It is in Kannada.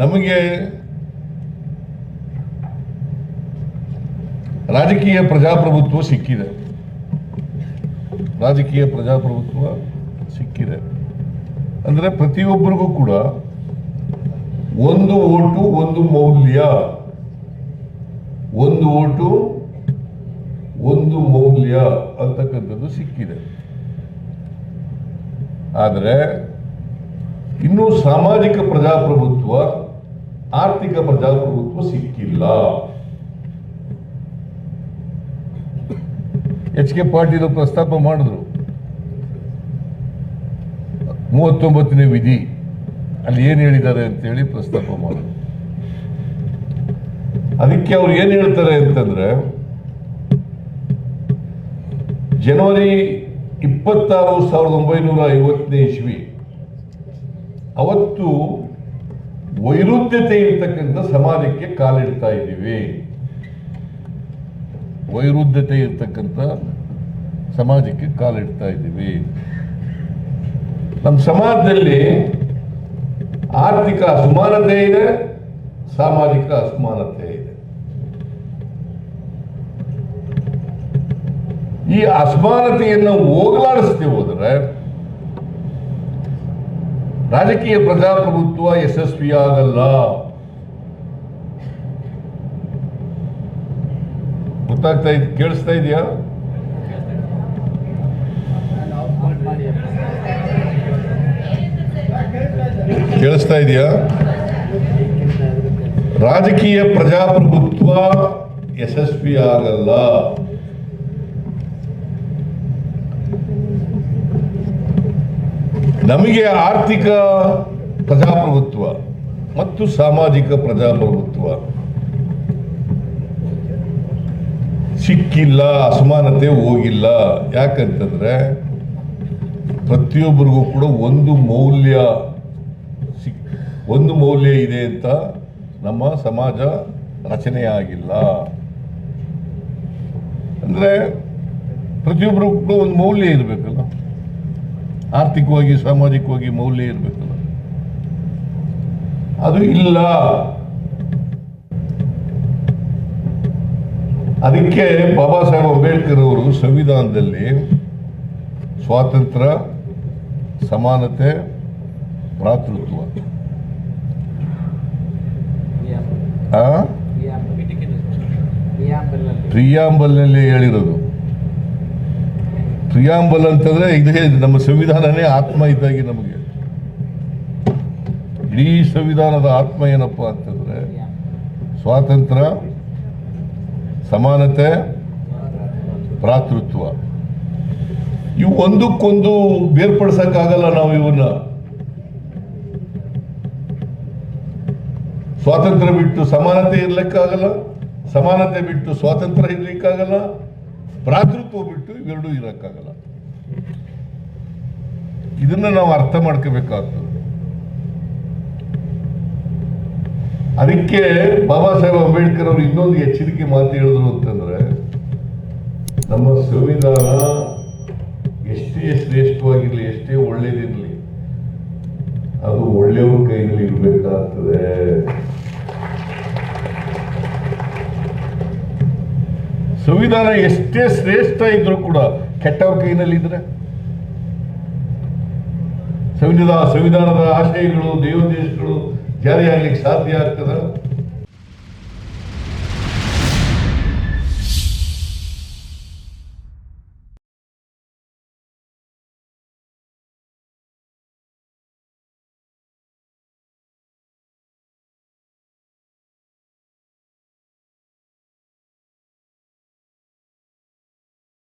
ನಮಗೆ ರಾಜಕೀಯ ಪ್ರಜಾಪ್ರಭುತ್ವ ಸಿಕ್ಕಿದೆ. ರಾಜಕೀಯ ಪ್ರಜಾಪ್ರಭುತ್ವ ಸಿಕ್ಕಿದೆ. ಅಂದರೆ ಪ್ರತಿಯೊಬ್ಬರಿಗೂ ಕೂಡ ಒಂದು ಓಟು, ಒಂದು ಮೌಲ್ಯ. ಒಂದು ಓಟು, ಒಂದು ಮೌಲ್ಯ ಅಂತಕ್ಕಂಥದ್ದು ಸಿಕ್ಕಿದೆ. ಆದರೆ ಇನ್ನೂ ಸಾಮಾಜಿಕ ಪ್ರಜಾಪ್ರಭುತ್ವ ಆರ್ಥಿಕ ಪ್ರಜಾಪ್ರಭುತ್ವ ಸಿಕ್ಕಿಲ್ಲ. ಎಚ್ ಕೆ ಪಾಟೀಲ್ ಪ್ರಸ್ತಾಪ ಮಾಡಿದ್ರು. ಮೂವತ್ತೊಂಬತ್ತನೇ ವಿಧಿ. ಅಲ್ಲಿ ಏನು ಹೇಳಿದ್ದಾರೆ ಅಂತೇಳಿ ಪ್ರಸ್ತಾಪ ಮಾಡಿದ್ರು. ಅದಕ್ಕೆ ಅವ್ರು ಏನು ಹೇಳ್ತಾರೆ ಅಂತಂದ್ರೆ, ಜನವರಿ ಇಪ್ಪತ್ತಾರು ಸಾವಿರದ ಒಂಬೈನೂರ ಐವತ್ತನೇ ಇಸ್ವಿ, ಅವತ್ತು ವೈರುಧ್ಯತೆ ಇರ್ತಕ್ಕಂಥ ಸಮಾಜಕ್ಕೆ ಕಾಲಿಡ್ತಾ ಇದ್ದೀವಿ. ವೈರುಧ್ಯತೆ ಇರ್ತಕ್ಕಂಥ ಸಮಾಜಕ್ಕೆ ಕಾಲಿಡ್ತಾ ಇದ್ದೀವಿ. ನಮ್ಮ ಸಮಾಜದಲ್ಲಿ ಆರ್ಥಿಕ ಅಸಮಾನತೆ ಇದೆ, ಸಾಮಾಜಿಕ ಅಸಮಾನತೆ ಇದೆ. ಈ ಅಸಮಾನತೆಯನ್ನು ಹೋಗಲಾಡಿಸ್ತೀವಿ ಹೋದರೆ ರಾಜಕೀಯ ಪ್ರಜಾಪ್ರಭುತ್ವ ಯಶಸ್ವಿಯಾಗಲ್ಲ. ಗೊತ್ತಾಗ್ತಾ ಇದ್ ಕೇಳಿಸ್ತಾ ಇದೆಯಾ? ಕೇಳಿಸ್ತಾ ಇದೆಯಾ? ರಾಜಕೀಯ ಪ್ರಜಾಪ್ರಭುತ್ವ ಯಶಸ್ವಿಯಾಗಲ್ಲ. ನಮಗೆ ಆರ್ಥಿಕ ಪ್ರಜಾಪ್ರಭುತ್ವ ಮತ್ತು ಸಾಮಾಜಿಕ ಪ್ರಜಾಪ್ರಭುತ್ವ ಸಿಕ್ಕಿಲ್ಲ, ಅಸಮಾನತೆ ಹೋಗಿಲ್ಲ. ಯಾಕಂತಂದ್ರೆ ಪ್ರತಿಯೊಬ್ಬರಿಗೂ ಕೂಡ ಒಂದು ಮೌಲ್ಯ ಸಿಕ್, ಒಂದು ಮೌಲ್ಯ ಇದೆ ಅಂತ ನಮ್ಮ ಸಮಾಜ ರಚನೆ ಆಗಿಲ್ಲ. ಅಂದ್ರೆ ಪ್ರತಿಯೊಬ್ಬರಿಗೂ ಕೂಡ ಒಂದು ಮೌಲ್ಯ ಇರಬೇಕಲ್ಲ. ಆರ್ಥಿಕವಾಗಿ ಸಾಮಾಜಿಕವಾಗಿ ಮೌಲ್ಯ ಇರಬೇಕಲ್ಲ ಅದು ಇಲ್ಲ. ಅದಕ್ಕೆ ಬಾಬಾ ಸಾಹೇಬ್ ಅಂಬೇಡ್ಕರ್ ಅವರು ಸಂವಿಧಾನದಲ್ಲಿ ಸ್ವಾತಂತ್ರ್ಯ ಸಮಾನತೆ ಭ್ರಾತೃತ್ವ. ಪ್ರಿಯಾಂಬಲ್ನಲ್ಲಿ ಹೇಳಿರೋದು. ಪ್ರಿಯಾಂಬಲ್ ಅಂತಂದ್ರೆ ಇದೇ ನಮ್ಮ ಸಂವಿಧಾನನೇ ಆತ್ಮ ಇದ್ದಾಗಿ ನಮಗೆ. ಇಡೀ ಸಂವಿಧಾನದ ಆತ್ಮ ಏನಪ್ಪಾ ಅಂತಂದ್ರೆ ಸ್ವಾತಂತ್ರ್ಯ, ಸಮಾನತೆ, ಭ್ರಾತೃತ್ವ. ಇವು ಒಂದಕ್ಕೊಂದು ಬೇರ್ಪಡಿಸಕ್ಕಾಗಲ್ಲ ನಾವು ಇವನ್ನ ಸ್ವಾತಂತ್ರ್ಯ ಬಿಟ್ಟು ಸಮಾನತೆ ಇರ್ಲಿಕ್ಕಾಗಲ್ಲ, ಸಮಾನತೆ ಬಿಟ್ಟು ಸ್ವಾತಂತ್ರ್ಯ ಇರ್ಲಿಕ್ಕಾಗಲ್ಲ ಭ್ರಾತೃತ್ವ ಬಿಟ್ಟು ಇವೆರಡೂ ಇರೋಕ್ಕಾಗಲ್ಲ. ಇದನ್ನ ನಾವು ಅರ್ಥ ಮಾಡ್ಕೋಬೇಕಾಗ್ತದೆ. ಅದಕ್ಕೆ ಬಾಬಾ ಸಾಹೇಬ್ ಅಂಬೇಡ್ಕರ್ ಅವರು ಇನ್ನೊಂದು ಎಚ್ಚರಿಕೆ ಮಾತು ಹೇಳಿದ್ರು ಅಂತಂದ್ರೆ, ನಮ್ಮ ಸಂವಿಧಾನ ಎಷ್ಟೇ ಶ್ರೇಷ್ಠವಾಗಿರ್ಲಿ, ಎಷ್ಟೇ ಒಳ್ಳೇದಿರ್ಲಿ, ಅದು ಒಳ್ಳೆಯವ್ರ ಕೈಯಲ್ಲಿ ಇರಬೇಕಾಗ್ತದೆ. ಸಂವಿಧಾನ ಎಷ್ಟೇ ಶ್ರೇಷ್ಠ ಇದ್ರೂ ಕೂಡ ಕೆಟ್ಟವ್ರ ಕೈನಲ್ಲಿ ಇದ್ರೆ ಸಂವಿಧಾನ, ಸಂವಿಧಾನದ ಆಶಯಗಳು, ದೇವೋದ್ದೇಶಗಳು ಜಾರಿಯಾಗ್ಲಿಕ್ಕೆ ಸಾಧ್ಯ ಆಗ್ತದ?